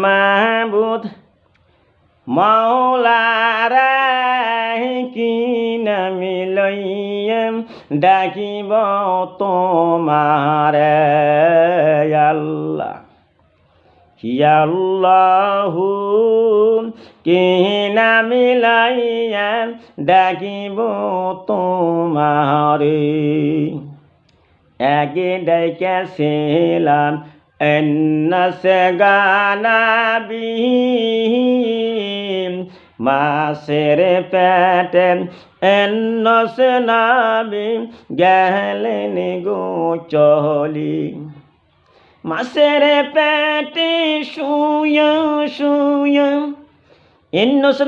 মাহবুদ মাওলারা কি নামি লইয়েম ডাকিব তোমার? আল্লাহ আল্লাহু কি নামি লইয়েম ডাকিব তোমারে? আগে ডেকেছিলাম এন্নাসে গানাবি মাসের পেটে এন্নসে নাবি গেলেন গো চলি। মাসের পেটে শুয় শুয় ইন্নুস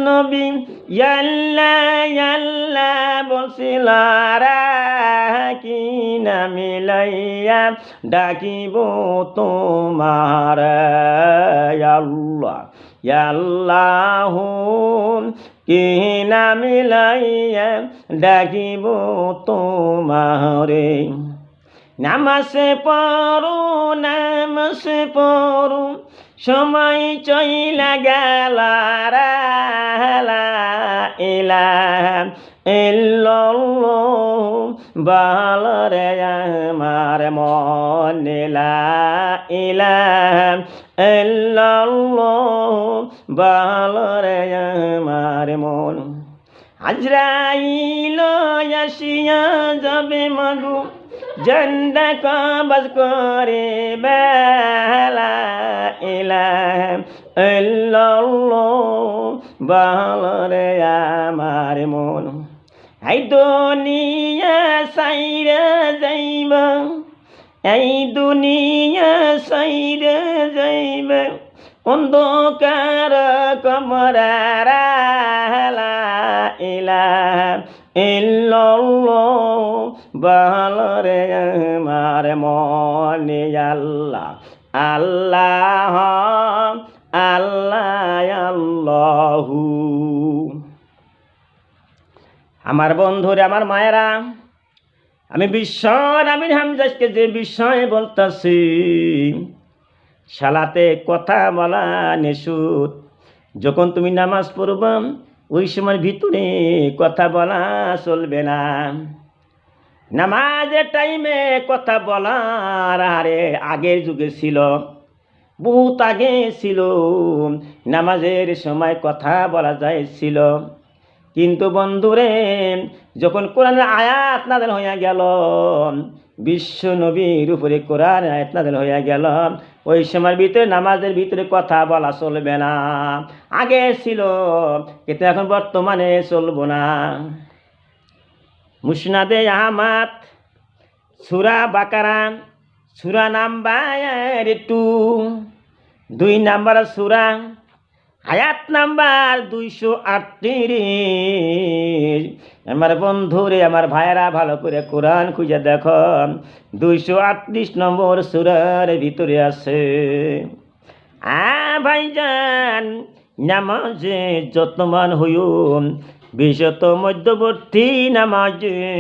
ডাকিব তোমার আল্লাহ আল্লাহ কি নামি লইয়া ডাকিব তোমারে। নামাসে পড়ো নামাসে পড়ো সময় চইলা গেল ইলা বালরে আমার মনিলা ইলা বালরে আমার মন। আজরাইল আসিয়া যাবে মাগু। জন্ডা কবজ করে বেলা ইলাম বালরে আমার মন। এই দুনিয়া সাইরে যাইব, এই দুনিয়া সাইরে যাইব। অন্ধকার কমরারা ইলাম বালরে আমার মনে আল্লাহ আল্লাহ আল্লাহ, আল্লাহু। আমার বন্ধুরে, আমার মায়েরা, আমি বিশ্ব আমি হামজাজকে যে বিষয়ে বলতেছি, সালাতে কথা বলা নেশুত যখন তুমি নামাজ পড়বা ওই সময় ভিতরে কথা বলা চলবে না। নামাজের টাইমে কথা বলার আরে আগের যুগে ছিল, বহুত আগে ছিল। নামাজের সময় কথা বলা যায় ছিল। কিন্তু বন্ধুরে, যখন কোরআনের আয়াত নাদের হইয়া গেল বিশ্ব নবীর উপরে কোরআন আয়াত নাদের হইয়া গেল। ওই সময়ের ভিতরে, নামাজের ভিতরে কথা বলা চলবে না। আগে ছিল, কিন্তু এখন বর্তমানে চলবো না। মুসনাদে আহমাদ, সুরা বাকারা, সুরা নাম্বার টু দুই নাম্বার সুরা আয়াত নাম্বার দুইশো আটত্রিশ। আমার বন্ধুরে, আমার ভাইয়েরা, ভালো করে কোরআন খুঁজে দেখো। দুইশো আটত্রিশ নম্বর সুরার ভিতরে আছে, আ ভাইজান, নামাজে যত্নবান হইও। বিশত মধ্যবর্তী নামাজে।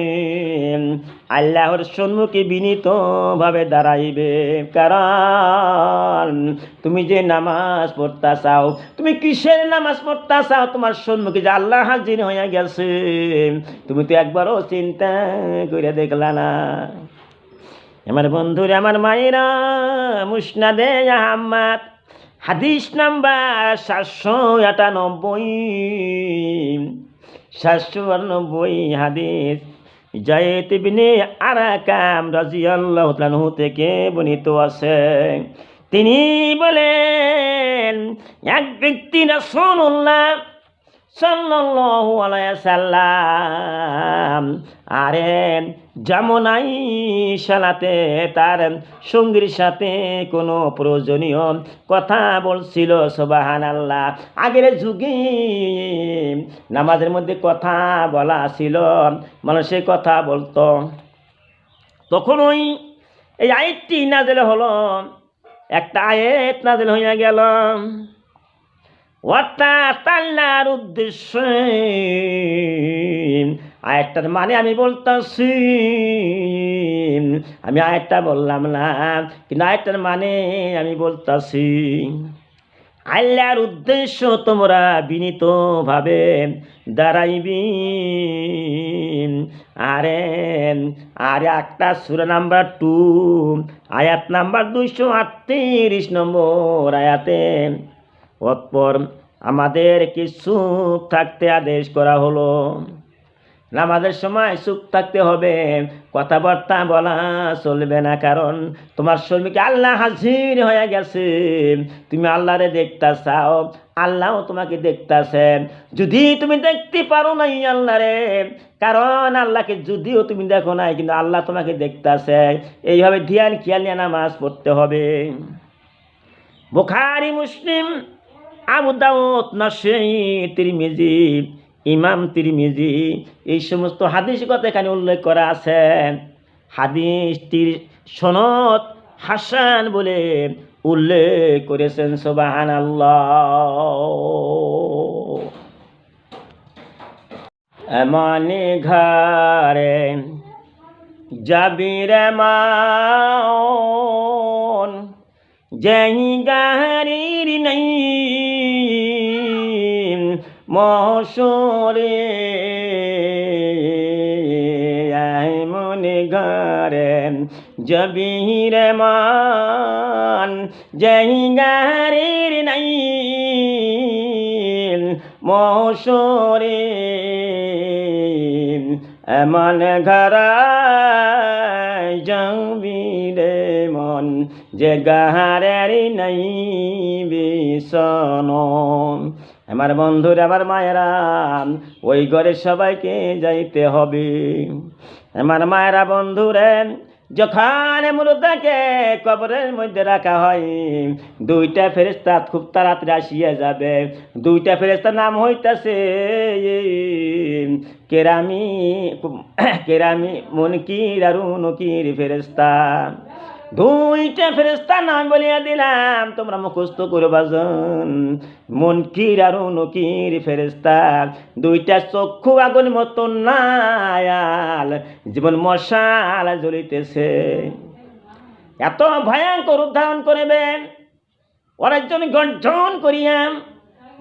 আল্লাহর সম্মুখে বিনীতভাবে দাঁড়াইবে। কারণ তুমি যে নামাজ পড়তা চাও, তুমি কিসের নামাজ পড়তা চাও? তোমার সম্মুখে যে আল্লাহ হাজির হইয়া গেছে। তুমি তো একবারও চিন্তা করে দেখলা না। আমার বন্ধুরে, আমার মায়েরা, মুসনাদে আহম্মদ, হাদিস নাম্বার সাতশো আটানব্বই। সাতশো আটানব্বই হাদিস। জায়েদ বিনে আরাকাম রাজিয়াল্লাহু তাআলা থেকে বর্ণিত আছে। তিনি বলেন, এক ব্যক্তি রাসূলুল্লাহ সাল্লাল্লাহু আলাইহি সাল্লাম আরে যেমনাই সালাতে তার সঙ্গীর সাথে কোনো প্রয়োজনীয় কথা বলছিল সোবাহান আল্লাহ আগের যুগে নামাজের মধ্যে কথা বলা ছিল মানুষের কথা বলতো। তখন ওই, এই আয়েতটি নাজেল হলো, একটা আয়েত নাজেল হইয়া গেল। অর্থাৎ আল্লাহর উদ্দেশ্যে আয়াতটার মানে আমি বলতেছি। আমি আয়টা বললাম না, কিন্তু আয়টার মানে আমি বলতাছি। আল্লাহর উদ্দেশ্য তোমরা বিনীতভাবে দাঁড়াইবি। আরে আরে একটা সুরা নাম্বার টু, আয়াত নাম্বার দুইশো আটত্রিশ নম্বর আয়াতে অতপর আমাদের কিছু থাকতে আদেশ করা হলো। নামাজের সময় চুপ থাকতে হবে, কথাবার্তা বলা চলবে না, কারণ তোমার শ্রমিক আল্লাহ হাজির হয়ে গেছে। তুমি আল্লাহরে দেখতে চাও আল্লাহও তোমাকে দেখতেছে। যদি তুমি দেখতে পারো নাই আল্লাহরে, কারণ আল্লাহকে যদিও তুমি দেখো নাই, কিন্তু আল্লাহ তোমাকে দেখতেছে। এইভাবে ধ্যান, খেয়াল নিয়ে নামাজ পড়তে হবে। বুখারি, মুসলিম, আবু দাউদ নাসেই তিরমিজি ইমাম তিরমিজি এই সমস্ত হাদিস কথা এখানে উল্লেখ করা আছে। হাদিসটির সনদ হাসান বলে উল্লেখ করেছেন সোবাহান এমন ঘরে যাবি রে মাওন যেই গাহারির নাই। মশরে মনে ঘরে জবির মান। যেই গাহারির নাই মশরে এমন ঘরা জবিরে মন। যে গাহারের নাই বিছন আমার বন্ধুরা, আমার মায়েরা, ওই ঘরে সবাইকে যাইতে হবে। আমার মায়েরা বন্ধুরে, যখন মুরদাকে কবরের মধ্যে রাখা হয়, দুইটা ফেরেস্তা খুব তাড়াতাড়ি আসিয়া যাবে। দুইটা ফেরেস্তার নাম হইতাছে, কেরামি কেরামি, মনকির আর নকির ফেরেস্তা দুইটা ফেরেস্তার নাম বলিয়া দিলাম, তোমরা মুখস্থ করে বাজন মনকির আর নকির ফেরেস্তা দুইটা চক্ষু আগুন মতো নায়াল, জীবন মশাল জ্বলিতেছে। এত ভয়ঙ্কর উদ্ধারণ করিবে অনেকজন গর্জন করিয়া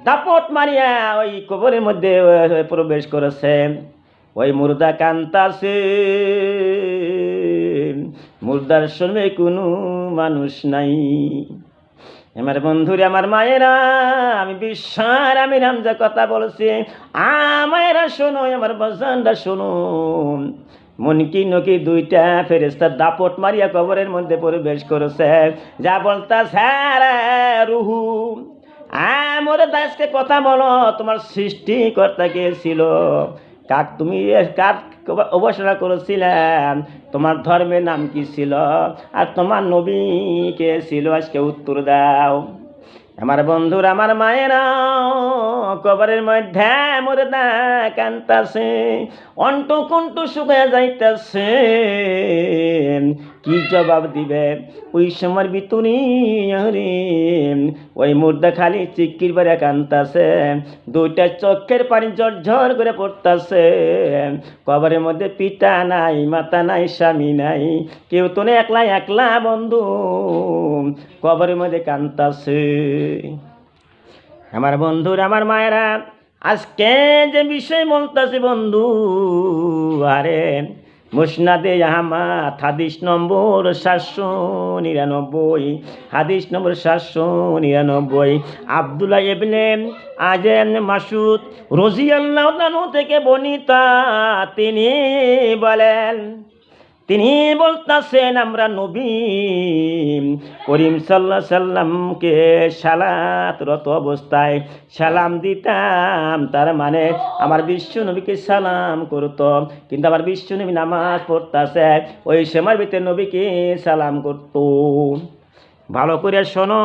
দাপট মারিয়া ওই কবরের মধ্যে প্রবেশ করেছে। ওই মুর্দা কান্তাছে। মুর্দার শুনবে কোনো মানুষ নাই। আমার বন্ধুরে, আমার মায়েরা, আমি বিশ্বার আমি রামজা কথা বলছি। আমায়েরা শোনো, আমার বজানরা শোনো। মনকি নকি দুইটা ফেরেস্তার দাপট মারিয়া কবরের মধ্যে প্রবেশ করেছে। যা বলতা রুহু আমরে দাসকে কথা বলো, তোমার সৃষ্টিকর্তা কে ছিল? কাক তুমি কার উপাসনা করেছিলাম তোমার ধর্মের নাম কি ছিল? আর তোমার নবী কে ছিল? আজকে উত্তর দাও। আমার বন্ধুর, আমার মায়েরা, কবরের মধ্যে মরে দা কান্তাছে অন্ট কণ্ঠ শুকায় যাইতেছে। কি জবাব দিবে? ওই সময় বিতুনি রে ওই মুর্দা খালি চিকির বেড়ে কান্তাছে, দুইটা চোখের পানি ঝরঝর করে পড়তাছে। কবরের মধ্যে পিতা নাই, মাতা নাই, স্বামী নাই, কেউ তো একলা একলা বন্ধু। কবরের মধ্যে কান্তাছে। আমার বন্ধুর, আমার মায়েরা, আজকে যে বিষয় বলতেছে বন্ধু, আরে মুসনাদে আহমাদ হাদিস নম্বর সাতশো নিরানব্বই, হাদিস নম্বর সাতশো নিরানব্বই। আবদুল্লাহ এবনে আজেন মাসুদ রোজিয়াল্লাহ থেকে বনিতা তিনি বলেন তিনি বলতেছেন, আমরা নবী করিম সাল্লা সাল্লামকে সালাতরত অবস্থায় সালাম দিতাম। তার মানে আমার বিশ্ব নবীকে সালাম করতো। কিন্তু আমার বিশ্ব নবী নামাজ পড়তাছে, ওই সময় ভিতরে নবীকে সালাম করতো। ভালো করে শোনো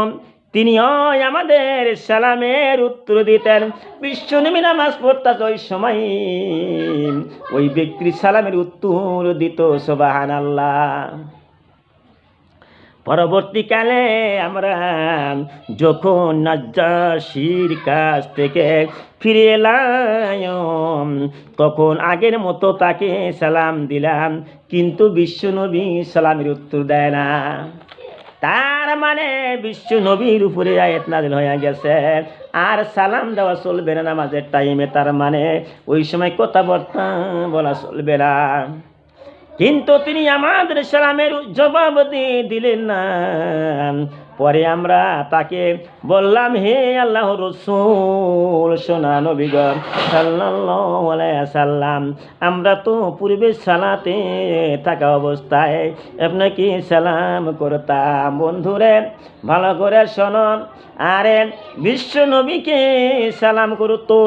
তিনি হয় আমাদের সালামের উত্তর দিতেন। বিশ্বনবী নামাজ পড়তাস ওই সময়। ওই ব্যক্তির সালামের উত্তর দিত সোবাহান আল্লাহ পরবর্তীকালে আমরা যখন নাজ্জাসির কাছ থেকে ফিরে এলাম, তখন আগের মতো তাকে সালাম দিলাম, কিন্তু বিশ্বনবী সালামের উত্তর দেয় না। তার মানে বিশ্ব নবীর উপরে আয়াত নাজিল হয়ে গেছে। আর সালাম দেওয়া চলবে না নামাজের টাইমে তার মানে ওই সময় কথাবার্তা বলা চলবে না। কিন্তু তিনি আমাদের সালামের জবাব দিয়ে দিলেন না। পরে আমরা তাকে বললাম, হে আল্লাহ রসুল সোনা আলাইহি সাল্লাম আমরা তো পূর্বে সালাতে থাকা অবস্থায় আপনাকে সালাম করতাম। বন্ধুরে, ভালো করে শোনো আরে, বিশ্ব নবীকে সালাম করতো।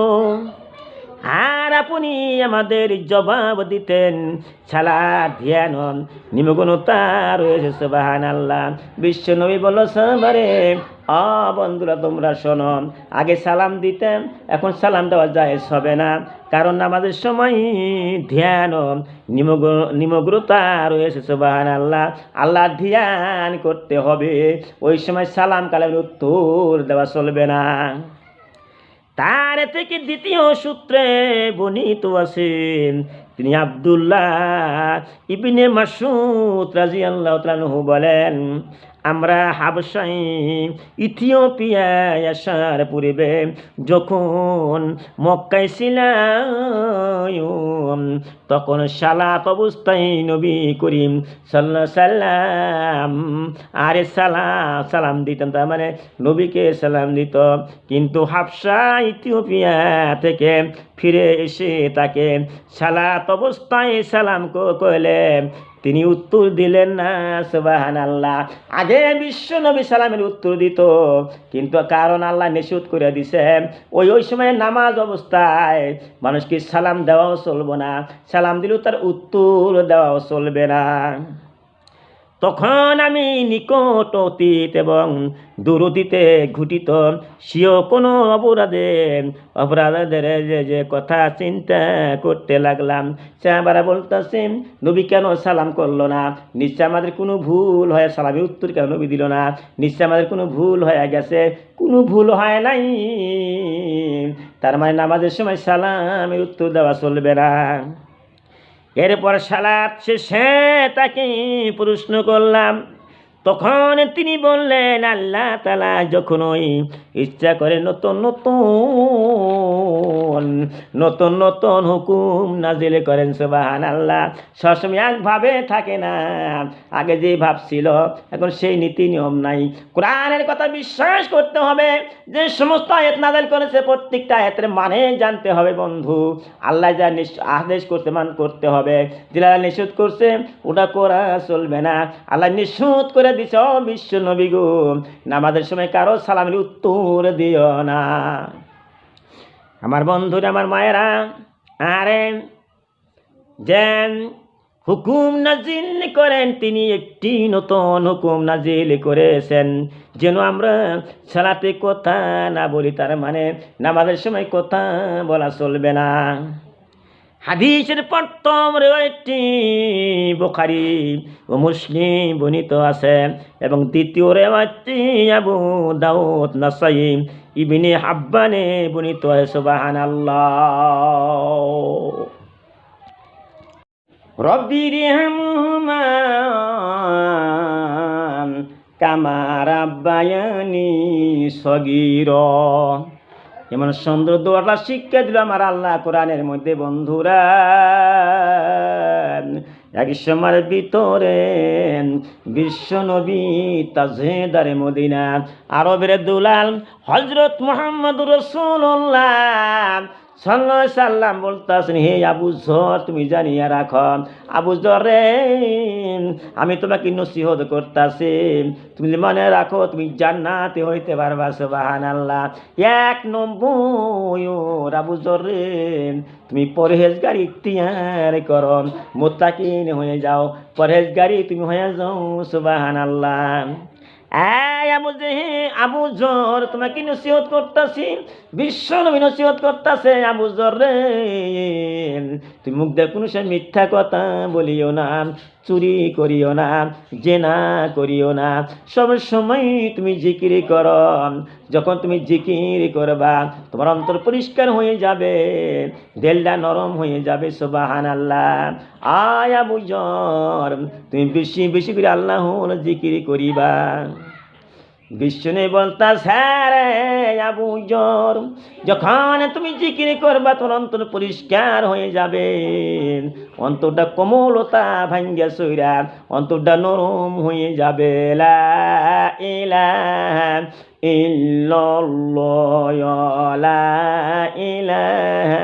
আর আপনি আমাদের জবাব দিতেন। ছালা ধ্যান নিমগুণতা রয়েছে সুবাহান আল্লাহ বিশ্ব নবী বলল সাবারে অ বন্ধুরা, তোমরা শোনো, আগে সালাম দিতেন, এখন সালাম দেওয়া যায় হবে না। কারণ আমাদের সময় ধ্যান নিমগ নিমগ্রতা রয়েছে সুবাহান আল্লাহ আল্লাহ ধ্যান করতে হবে। ওই সময় সালাম কালের উত্তর দেওয়া চলবে না। তার থেকে দ্বিতীয় সূত্রে বনিত আছেন তিনি আবদুল্লাহ ইবিনে মাসুদ রাজি আল্লাহ বলেন আমরা হাবসাই ইথিওপিয়ায় আসার পূর্বে যখন মক্কায় ছিলাম, তখন সালাত অবস্থায় নবী করিম সাল্লা সাল্লাম আরে সালাম সালাম দিতাম তার মানে নবীকে সালাম দিত। কিন্তু হাফসা ইথিওপিয়া থেকে ফিরে এসে তাকে সালাত অবস্থায় সালাম কইলে তিনি উত্তর দিলেন, না সুবাহান আল্লাহ আগে বিশ্ব নবী সালামের উত্তর দিত, কিন্তু কারণ আল্লাহ নিষেধ করে দিছে। ওই ওই সময় নামাজ অবস্থায় মানুষকে সালাম দেওয়াও চলবে না। সালাম দিলেও তার উত্তর দেওয়াও চলবে না। তখন আমি নিকট অতীত এবং দূরতীতে ঘটিত সেও কোনো অপরাধে, অপরাধের যে যে কথা চিন্তা করতে লাগলাম, সে আবার বলতেছে, নবী কেন সালাম করল না? নিশ্চয় আমাদের কোনো ভুল হয়ে সালামের উত্তর কেন নবী দিল না? নিশ্চয় আমাদের কোনো ভুল হয়ে গেছে? কোনো ভুল হয় নাই। তার মানে নামাজের সময় সালামের উত্তর দেওয়া চলবে না। এরপর সালাদ শেষে তাকে প্রশ্ন করলাম তখন তিনি বললেন, আল্লাহ তালা যখন ওই ইচ্ছা করে নতুন নতুন নতুন নতুন হুকুম নাজিলে করেন সুবাহান আল্লাহ সবসময় একভাবে থাকে না। আগে যে ভাবছিল এখন সেই নীতি নিয়ম নাই। কোরআনের কথা বিশ্বাস করতে হবে যে সমস্ত আয়াত নাজিল করেছে, প্রত্যেকটা আয়াতের মানে জানতে হবে বন্ধু। আল্লাহ যা আদেশ করতে মান করতে হবে। যেটা নিষেধ করছে, ওটা করা চলবে না। আল্লাহ নিষেধ করে দিছ বিশ্ব নবী গো। নামাজের সময় কারও সালামের উত্তর দিও না। আমার বন্ধুরা, আমার মায়েরা, আরে যে হুকুম নাজিল করেন, তিনি একটি নতুন হুকুম নাজিল করেছেন। যেন আমরা সালাতে কথা না বলি, তার মানে নামাজের সময় কথা বলা চলবে না। হাদিসের প্রথম রেওয়ায়তটি বুখারী ও মুসলিম বর্ণিত আছে এবং দ্বিতীয় রেওয়ায়তটি আবু দাউদ নাসাই ইবিনে হাব্বানে বর্ণিত আছে, সুবহানাল্লাহ। রব্বি রিহামহুমা কামা রাব্বায়ানি সগীরা। এমন সুন্দর দোয়াটা শিক্ষা দিল আমার আল্লাহ কোরআনের মধ্যে, বন্ধুরা। এক সময়ের ভিতরে বিশ্ব নবী তাজেদারে মদিনা আরবের দুলাল হজরত মোহাম্মদ রসুল্লাহ সাল্লাহ সাল্লাম বলতেছেন, হে আবু জর, তুমি জানিয়া রাখো, আবু জর আমি তোমাকে নসিহত করতেছি। তুমি মনে রাখো, তুমি জান্নাতে হইতে পারবা সুবাহান আল্লাহ এক নম্বর, আবু জর তুমি পরহেজগারি ইখতিয়ার করো, মোত্তাকিন হয়ে যাও, পরহেজগারি তুমি হয়ে যাও সুবাহান আল্লাহ আবু জর, তোমাকে নসিহত করতেছি। বিশ্ব নবী নসিহত করতেছে আবু জর তুমি মুখ দিয়ে কোনো সময় মিথ্যা কথা বলিও না, চুরি করিও না, জেনা করিও না। সব সময় তুমি জিকিরি করো। যখন তুমি জিকির করবা, তোমার অন্তর পরিষ্কার হয়ে যাবে, দেলটা নরম হয়ে যাবে সোবাহান আল্লাহ আয়া বুঝর তুমি বেশি বেশি করে আল্লাহ জিকির করিবা। বিষ্ণু বলতা, স্যার আবু জর, যখন তুমি জিকির করবা তোমার অন্তর পরিষ্কার হয়ে যাবে। অন্তরটা কোমলতা ভাঙ্গা সইরা, অন্তরটা নরম হয়ে যাবে। লা ইলাহা ইল্লাল্লাহ, লা ইলাহা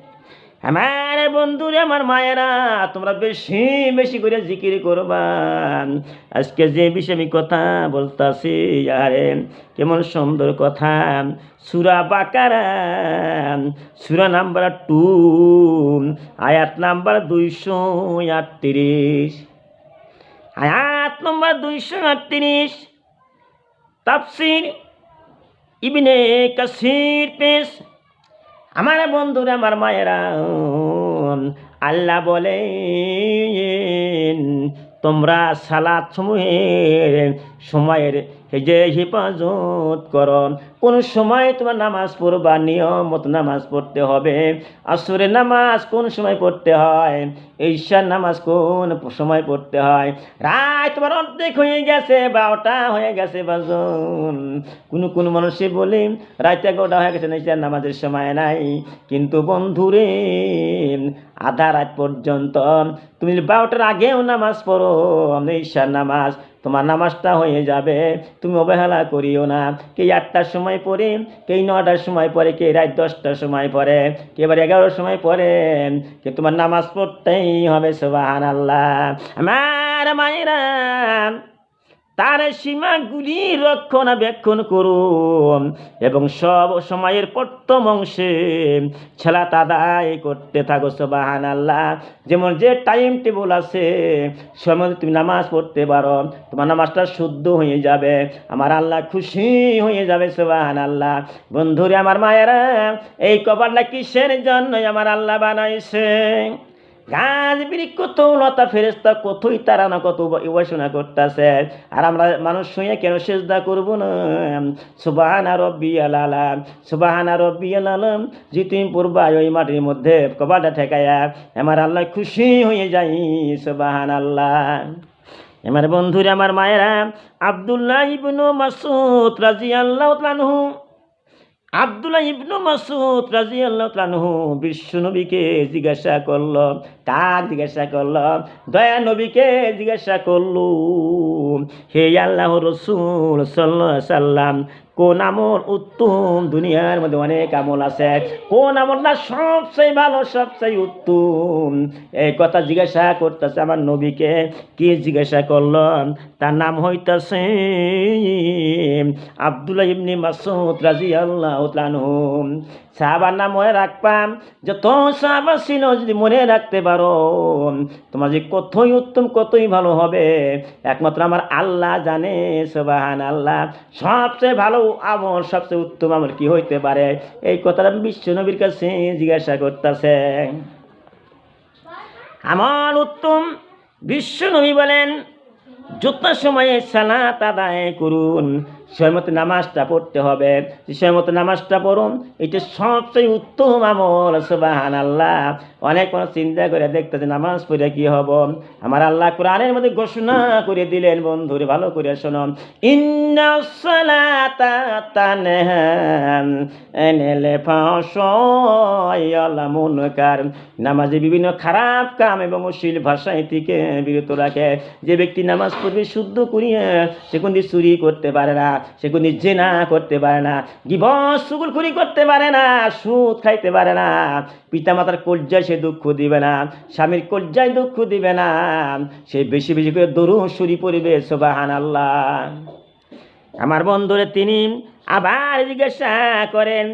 আমার বন্ধুরে, আমার মায়েরা, তোমরা বেশি বেশি করে জিকির করবা। আজকে যে বিষয়ে আমি কথা বলতাছি, আরে কেমন সুন্দর কথা। সুরা বাকারা, সুরা নাম্বার টু, আয়াত নাম্বার দুইশো আটত্রিশ। আয়াত নম্বর দুইশো আটত্রিশ, তাফসির ইবনে কাসির পেশ আমার বন্ধুরা আমার মায়েরা আল্লাহ বলেন তোমরা সালাদ সমূহের সময়ের যে হেফাজত করো। কোন সময় তোমার নামাজ পড়বা, নিয়মত নামাজ পড়তে হবে। আসরের নামাজ কোন সময় পড়তে হয়? ঈশার নামাজ কোন সময় পড়তে হয়? রায় তোমার অর্ধেক হয়ে গেছে, বারোটা হয়ে গেছে বাজন। কোনো কোনো মানুষে বলে, রাত এগারোটা হয়ে গেছে না নামাজের সময় নাই। কিন্তু বন্ধুরে আধা রাত পর্যন্ত। তুমি বারোটার আগেও নামাজ পড়ো ঈশার নামাজ। তোমার নামাজটা হয়ে যাবে, তুমি অবহেলা করিও না। কে আটটার সময় পড়ে, কে নটার সময় পড়ে, কে রাত দশটার সময় পড়ে, কে এবার এগারোটার সময় পড়ে, কে তোমার নামাজ পড়তেই হবে সোবাহান আল্লাহ আমার মায়েরা তার সীমাগুলি রক্ষণাবেক্ষণ করুন এবং সব সময়ের প্রথম অংশে ছেলা তাদাই করতে থাকো সোবাহান আল্লাহ যেমন যে টাইম টেবল আছে সময় তুমি নামাজ পড়তে পারো, তোমার নামাজটা শুদ্ধ হয়ে যাবে, আমার আল্লাহ খুশি হয়ে যাবে সোবাহান আল্লাহ বন্ধুরে, আমার মায়েরা, এই কপালটা কিসের জন্য আমার আল্লাহ বানাইছে? গাছ বৃক্ষ কত লতা ফেরেস্তা কতই তারা না কত উপাসনা করতেছে। আর আমরা মানুষ শুয়ে কেন সেজদা করব না? সুবাহান রব্বি আলাম সুবাহান রব্বি আলাম যে তুমি পূর্বা ওই মাটির মধ্যে কবাটা ঠেকায়া, আমার আল্লাহ খুশি হয়ে যাই সুবাহান আল্লাহ আমার বন্ধুরা, আমার মায়েরা আবদুল্লাহ ইবনু মাসুদ রাজি আল্লাহ আবদুল্লাহ ইবনু মাসুদ রাজি আল্লাহ বিশ্ব নবীকে জিজ্ঞাসা করল কাক জিজ্ঞাসা করল? দয়া নবীকে জিজ্ঞাসা করল হে আল্লাহ রসুল সাল্লাহ সাল্লাম কোন আমল উত্তম? দুনিয়ার মধ্যে অনেক আমল আছে। কোন আমলটা সবচেয়ে ভালো, সবচেয়ে উত্তম? এই কথা জিজ্ঞাসা করতেছে আমার নবীকে। কি জিজ্ঞাসা করলাম তার নাম হইতাছে আবদুল্লাহ ইবনি মাসুদ রাজি আল্লাহ সাহাবার নাম মনে রাখবাম, যত সাহাবা ছিল যদি মনে রাখতে পারো, তোমার যে কতই উত্তম, কতই ভালো হবে। একমাত্র আমার আল্লাহ জানে সোবাহান আল্লাহ সবচেয়ে ভালো আমল, সবচেয়ে উত্তম আমল কি হইতে পারে? এই কথাটা বিশ্ব নবীর কাছে জিজ্ঞাসা করতেছে। আমার উত্তম, বিশ্ব নবী বলেন যত সময়ে সালাত আদায় করুন। সময় মতো নামাজটা পড়তে হবে। যে সময় মতো নামাজটা পড়ুন, এটা সবচেয়ে উত্তম আমল সুবাহান আল্লাহ অনেক মানুষ চিন্তা করে দেখতেছে নামাজ পড়ে কি হব। আমার আল্লাহ কোরআনের মধ্যে ঘোষণা করে দিলেন, বন্ধুরে ভালো করে শোনো। নামাজে বিভিন্ন খারাপ কাম এবং অশ্লীল ভাষায় থেকে বিরত রাখে। যে ব্যক্তি নামাজ পড়বে শুদ্ধ করিয়া, সে কোনদিন চুরি করতে পারে না। সে কোনদিন জেনা করতে পারে না, গিবস সুগুলখুরি করতে পারে না, সুদ খাইতে পারে না পিতা মাতার কলজায় সে দুঃখ দিবে না, স্বামীর কলজায় দুঃখ দিবে না, সে বেশি বেশি করে দরুদ সুরি পড়বে সোবাহান আল্লাহ আমার বন্ধুরে তিনি আবার জিজ্ঞাসা করেন,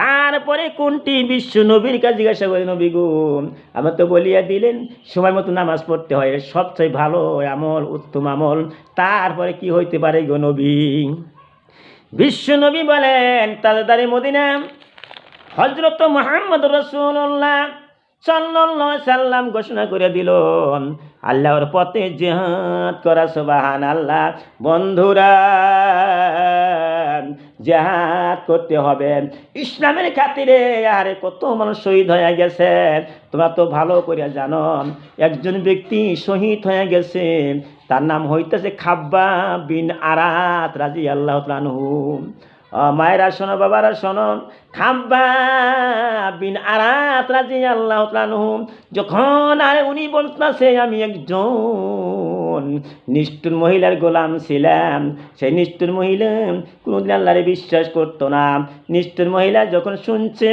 তারপরে কোনটি বিশ্ব নবীর কাছে জিজ্ঞাসা করে নবী গো, আমার তো বলিয়া দিলেন, সময় মতো নামাজ পড়তে হয়, সবচেয়ে ভালো আমল, উত্তম আমল, তারপরে কি হইতে পারে গো নবী? বিশ্ব নবী বলেন তাজদারি মদিনা হজরত মোহাম্মদ রসুল্লাহ আলাইহি সাল্লাম ঘোষণা করে দিল, আল্লাহর পথে জেহাদ করা সুবাহান আল্লাহ বন্ধুরা জেহাদ করতে হবে। ইসলামের খাতিরে আরে কত মানুষ শহীদ হয়ে গেছে। তোমরা তো ভালো করে জানো, একজন ব্যক্তি শহীদ হয়ে গেছে। তার নাম হইতেছে খাব্বা বিন আরাত রাজি আল্লাহ তানহু মায়েরা শোনো, বাবারা শোনো, খাব্বা বিন আরাত রাজি আল্লাহ যখন আরে উনি বলতেছে, আমি একজন নিষ্ঠুর মহিলার গোলাম ছিলাম। সেই নিষ্ঠুর মহিলা কোনোদিন আল্লাহরে বিশ্বাস করতো না। নিষ্ঠুর মহিলা যখন শুনছে,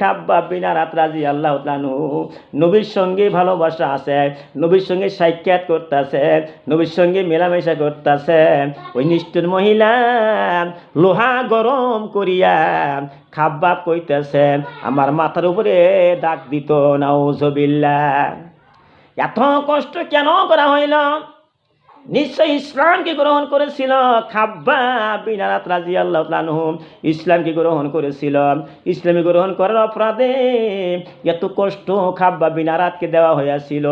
খাব্বা বিন আরাত রাজি আল্লাহ তানহু নবীর সঙ্গে ভালোবাসা আছে, নবীর সঙ্গে সাক্ষাৎ করতেছে, নবীর সঙ্গে মেলামেশা করতেছে। ওই নিষ্ঠুর মহিলা লোহা গরম করিয়া খাব্বাব কইতেছে, আমার মাথার উপরে ডাক দিত নাউজবিল্লা এত কষ্ট কেন করা হইল? নিশ্চয় ইসলামকে গ্রহণ করেছিল খাব্বা বিনারাত রাজি আল্লাহ ইসলামকে গ্রহণ করেছিল। ইসলামী গ্রহণ করার অপরাধে এত কষ্ট খাব্বা বিনারাতকে দেওয়া হয়েছিল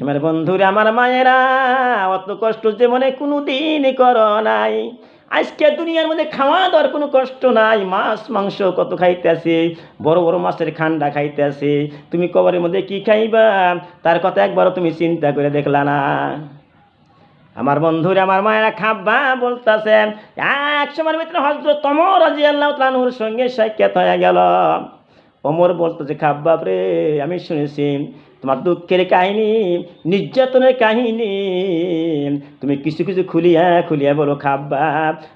আমার বন্ধুরা, আমার মায়েরা, অত কষ্ট যে মনে কোনো দিন কর নাই। আজকে দুনিয়ার মধ্যে খাওয়া দাওয়ার কোনো কষ্ট নাই, মাছ, মাংস কত খাইতে খাইতেছে, বড় বড় মাছের খান্ডা খাইতে খাইতেছে, তুমি কবরের মধ্যে কি খাইবা? তার কথা একবারও তুমি চিন্তা করে দেখলা না। আমার বন্ধুরা, আমার মায়েরা খাব্বা বলতেছেন এক সময়ের ভিতরে হজরত তমর রাজি আল্লাহ তানুর সঙ্গে সাক্ষাৎ হয়ে গেল। অমর বলতেছে খাব্বাব রে আমি শুনেছি তোমার দুঃখের কাহিনী, নির্যাতনের কাহিনী। তুমি কিছু কিছু খুলিয়া খুলিয়া বলো খাব্বা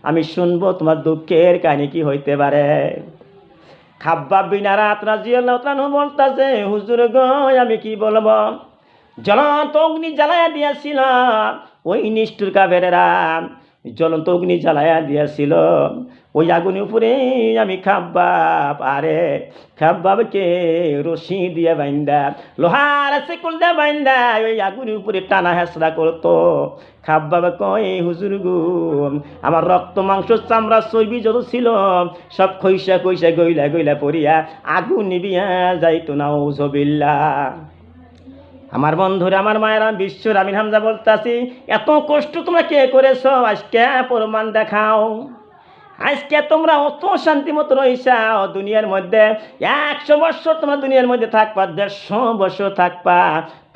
আমি শুনব তোমার দুঃখের কাহিনী কি হইতে পারে। খাব্বা বিনা রাত রাজিয়াল্লাহ তানু বলতেছে, হুজুর গো, আমি কি বলব? জ্বলন্ত অগ্নি জ্বালায়া দিয়াছিল, ওই নিষ্ঠুর কাবেরেরা জ্বলন্ত অগ্নি জ্বালায়া দিয়াছিল। ওই আগুনের উপরে আমি খাব্বাব আরে খাব্বাবকে রশি দিয়ে বাইন্দা, লোহার সেকুল দিয়ে বাইন্দা ওই আগুনের উপরে টানা হেসরা করতো। খাব্বাব কয়, হুজুর গু, আমার রক্ত, মাংস, চামড়া, চর্বি যত ছিল, সব খৈসা খৈসা গইলা গইলা পড়িয়া আগুন নিবিয়া যাইতো না ওজবিল্লা আমার বন্ধুরা, আমার মায়েরা বিশ্বর আমিন হামজা বলতাছি, এত কষ্ট তোমরা কে করেছ? আজকে প্রমাণ দেখাও। আজকে তোমরা অত শান্তি মতো রইসাও দুনিয়ার মধ্যে। একশো বছর তোমরা দুনিয়ার মধ্যে থাকবা, দেড়শো বছর থাকবা।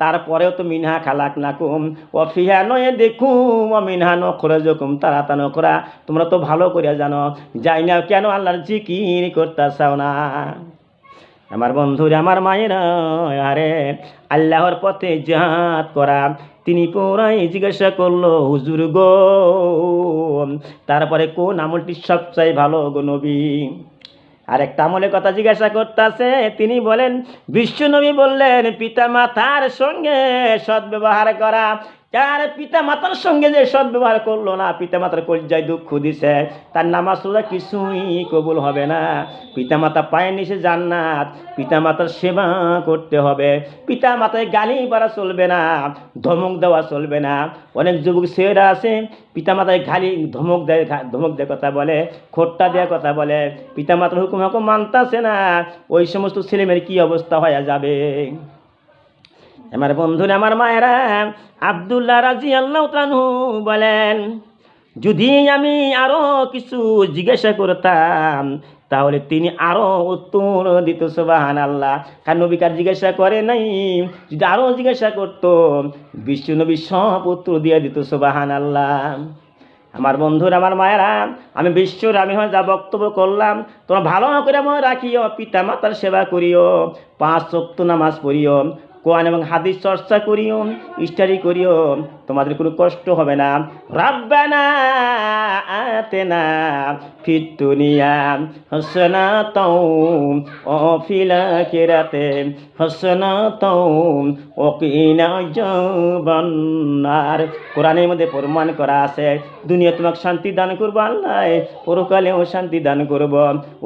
তারপরেও তো মিনহা খালাক নাকুম ও ফিহা নয়ে দেখুম মিনহা নখরে যকুম তারা তা নখরা তোমরা তো ভালো করে জানো, যাই না কেন আল্লাহর জিকির করতেছাও না? আমার বন্ধুরা, আমার মায়েরা, আরে আল্লাহর পথে জাহাত করা তিনি পুরাই জিজ্ঞাসা করল, হুজুর গো, তারপরে কোন আমলটি সবচেয়ে ভালো গো নবী? আর একটা আমলের কথা জিজ্ঞাসা করতেছে, তিনি বলেন বিশ্বনবী বললেন পিতা মাতার সঙ্গে সদ্ব্যবহার করা। যার পিতা মাতার সঙ্গে যে সদ্ব্যবহার করল না পিতা মাতার কলজায় দুঃখ দিছে, তার নামাজ রোজা কিছুই কবুল হবে না। পিতা মাতা পায়ে নিচে জান্নাত পিতা মাতার সেবা করতে হবে। পিতা মাতায় গালি পারা চলবে না, ধমক দেওয়া চলবে না। অনেক যুবক ছেলেরা আছে পিতা মাতায় গালি, ধমক দেয় ধমক দেয় কথা বলে, খোট্টা দেওয়ার কথা বলে। পিতা মাতার হুকুম হুকুম মানতাছে না, ওই সমস্ত ছেলেমেয়ের কি অবস্থা হয়ে যাবে? আমার বন্ধুরা আমার মায়েরা আবদুল্লাহ রাজি আল্লাহ বলেন, যদি আমি আরও কিছু জিজ্ঞাসা করতাম, তাহলে তিনি আরও উত্তর দিত সুবাহান আল্লাহ কার নবিকার জিজ্ঞাসা করে নাই? যদি আরও জিজ্ঞাসা করতো বিশ্ব নবী সব উত্তর দিয়ে দিত সুবাহান আল্লাহ আমার বন্ধুরা আমার মায়েরা, আমি বিশ্বর, আমি হয় যা বক্তব্য করলাম, তোমরা ভালো করে মনে রাখিও পিতা মাতার সেবা করিও, পাঁচ চক্ত নামাজ পড়িও। কোরআন এবং হাদিস চর্চা করিও, স্টাডি করিও, তোমাদের কোনো কষ্ট হবে না। রাব্বানা কোরআনের মধ্যে প্রমাণ করা আছে, দুনিয়া তোমাকে শান্তি দান করব আল্লাহ, পরকালেও শান্তি দান করব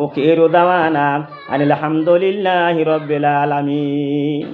ও কে রোদাওয়ানা আনিল আলহামদুলিল্লাহ রব্বিল আলামিন।